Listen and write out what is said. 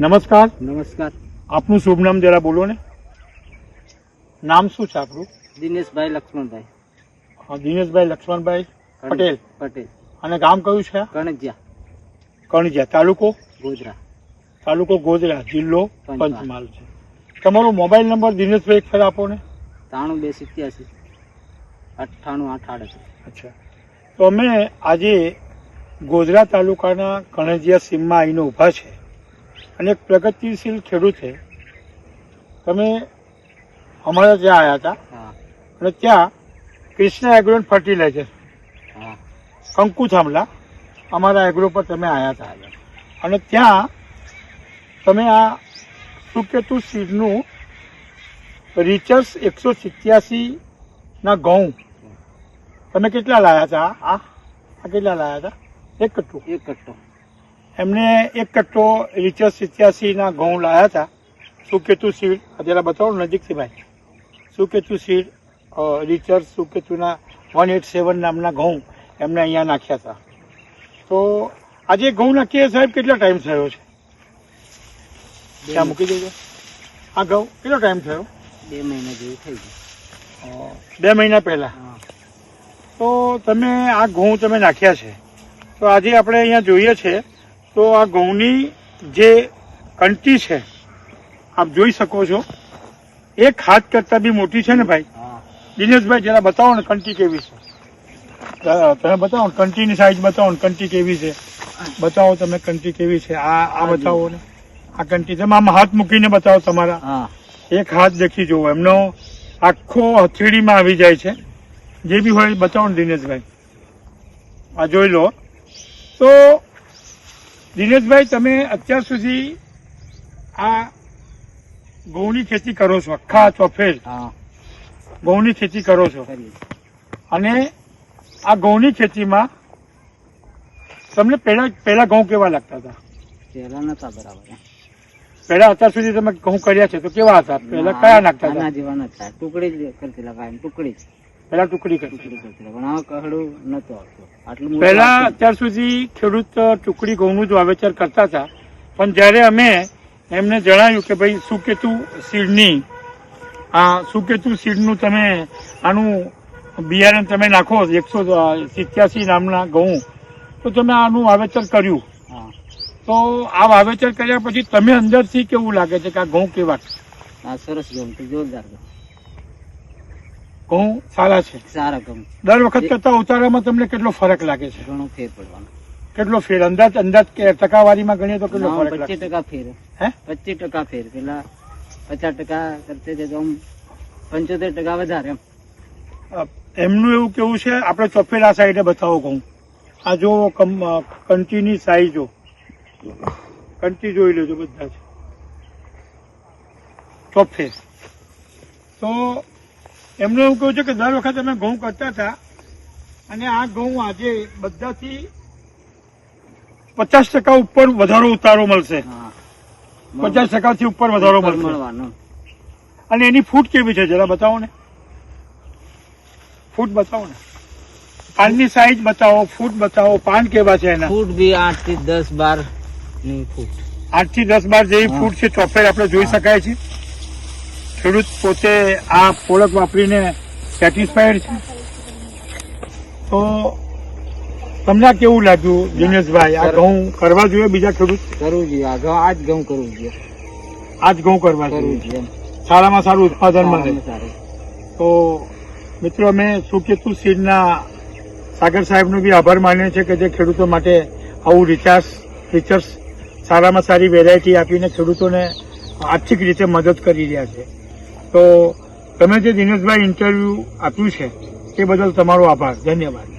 નમસ્કાર. નમસ્કાર. આપનું શુભ નામ જરા બોલો ને. નામ શું છે આપણું દિનેશભાઈ લક્ષ્મણભાઈ. હા દિનેશભાઈ લક્ષ્મણભાઈ પટેલ. પટેલ. અને ગામ કયું છે કણજિયા. કણજિયા. તાલુકો? ગોધરા. તાલુકો ગોધરા જિલ્લો પંચમહાલ. છે. તમારો મોબાઈલ નંબર દિનેશભાઈ એક ફેર આપો ને. ત્રાણું બે સિત્યાસી. અઠ્ઠાણું આઠ આડત્રીસ. અચ્છા. તો અમે આજે ગોધરા તાલુકાના કણજિયા સીમમાં આવીને ઊભા છે. અને એક પ્રગતિશીલ ખેડૂત છે. તમે અમારા ત્યાં આવ્યા હતા. અને ત્યાં કૃષ્ણ એગ્રો ફર્ટિલાઇઝર હા. કંકુ થાંભલા. અમારા એગ્રો પર તમે આવ્યા હતા. અને ત્યાં તમે આ સુકેતુ સીડનું રિચર્સ એકસો સિત્યાસીના ઘઉં. તમે કેટલા લાયા હતા? આ આ કેટલા લાયા હતા? એક કટ્ટો. એક કટ્ટો. એમને એક કટ્ટો રિચર્સ સિત્યાસીના ઘઉં લાયા હતા. સુકેતુ સીડ જરા બતાવો નજીકથી ભાઈ. સુકેતુ સીડ રીચર સુકેતુના વન એટ સેવન નામના ઘઉં એમને અહીંયા નાખ્યા હતા. તો આજે ઘઉં નાખીએ સાહેબ કેટલો ટાઈમ થયો છે? ત્યાં મૂકી દેજો. આ ઘઉં કેટલો ટાઈમ થયો? બે મહિના જેવું થઈ ગયું. બે મહિના પહેલા. હા. તો તમે આ ઘઉં તમે નાખ્યા છે. તો આજે આપણે અહીંયા જોઈએ છે તો આ ઘઉંની જે કંટી છે આપ જોઈ શકો છો એક હાથ કરતાં બી મોટી છે ને ભાઈ? દિનેશભાઈ જરા બતાવો ને કંટી કેવી છે. તમે બતાવો ને કંટીની સાઈઝ બતાવો ને કંટી કેવી છે. બતાવો તમે કંટી કેવી છે. આ આ બતાવો ને. આ કંટી તમે આમ હાથ મૂકીને બતાવો તમારા. હા. એક હાથ દેખી જુઓ. એમનો આખો હથેળીમાં આવી જાય છે. જે બી હોય બતાવો ને દિનેશભાઈ. આ જોઈ લો. તો દિનેશભાઈ તમે અત્યાર સુધી આ ઘઉંની ખેતી કરો છો આખા ચોફેર ઘઉંની ખેતી કરો છો. અને આ ઘઉંની ખેતીમાં તમને પહેલા પહેલા ઘઉં કેવા લાગતા હતા? પહેલા નતા બરાબર પહેલા અત્યાર સુધી તમે ઘઉં કર્યા છે તો કેવા હતા? પહેલા કયા નાખતા હતા? જેવા નતા. ટુકડી જ કરતી લગાવી ટુકડી જ. પહેલા ટુકડી કરતા. પણ હવે કહડું નતો આવતું. આટલું પહેલા અત્યાર સુધી ખેડૂત ટુકડી ઘઉંનું જ વાવેતર કરતા હતા. પણ જ્યારે અમે એમને જણાવ્યું કે ભાઈ સુકેતુ સીડની આ સુકેતુ સીડનું તમે આનું બિયારણ તમે નાખો એકસો સિત્યાસી નામના ઘઉં તો તમે આનું વાવેતર કર્યું. તો આ વાવેતર કર્યા પછી તમે અંદરથી કેવું લાગે છે કે આ ઘઉં કેવા સરસ ઘઉં જોરદાર ગમ ઘઉં સારા છે. સારા ગમ દર વખત કરતા ઉતારામાં તમને કેટલો ફરક લાગે છે? ઘણો ફેર પડવાનો. કેટલો ફેર? અંદાજ અંદાજ કે ટકાવારીમાં ગણીએ તો કેટલો ફરક પચીસ ટકા ફેર. હે? પચીસ ટકા ફેર. પેલા પચાસ ટકા કરતે છે તો પંચોતેર ટકા વધારે એમ. એમનું એવું કેવું છે? આપણે ચોપેલા સાઈડે બતાવો ઘઉં આ જો કંટીની સાઈઝ કંટી જોઈ લેજો બધા ચોફે તો એમનું એવું કહ્યું છે કે દર વખત અમે ઘઉં કરતા હતા. અને આ ઘઉં આજે બધાથી પચાસ ટકા ઉપર વધારો ઉતારો મળશે. પચાસ ટકાથી ઉપર વધારો મળશે. અને એની ફૂટ કેવી છે જરા બતાવો ને. ફૂટ બતાવો ને. પાનની સાઈઝ બતાવો ફૂટ બતાવો પાન કેવા છે એના? ફૂટ બી આઠથી દસ બારની ફૂટ. આઠથી દસ બાર જેવી. ફૂટ છે ચોપેર આપણે જોઈ શકાય છે. ખેડૂત પોતે આ પ્રોડક્ટ વાપરીને સેટિસ્ફાઈડ છે. તો તમને કેવું લાગ્યું દિનેશભાઈ? આ ઘઉં કરવા જોઈએ બીજા ખેડૂત? કરવું જોઈએ આ ઘઉં આજ ઘઉં કરવું જોઈએ. આજ ઘઉં કરવા જોઈએ. સારામાં સારું ઉત્પાદન મળે. તો મિત્રો અમે સુકેતુ સીડના સાગર સાહેબનો બી આભાર માનીએ છીએ કે જે ખેડૂતો માટે આવું રિચાર્જ રિચર્સ સારામાં સારી વેરાયટી આપીને ખેડૂતોને આર્થિક રીતે મદદ કરી રહ્યા છે. તો તમે જે દિનેશભાઈ ઇન્ટરવ્યુ આપ્યું છે તે બદલ તમારો આભાર. ધન્યવાદ.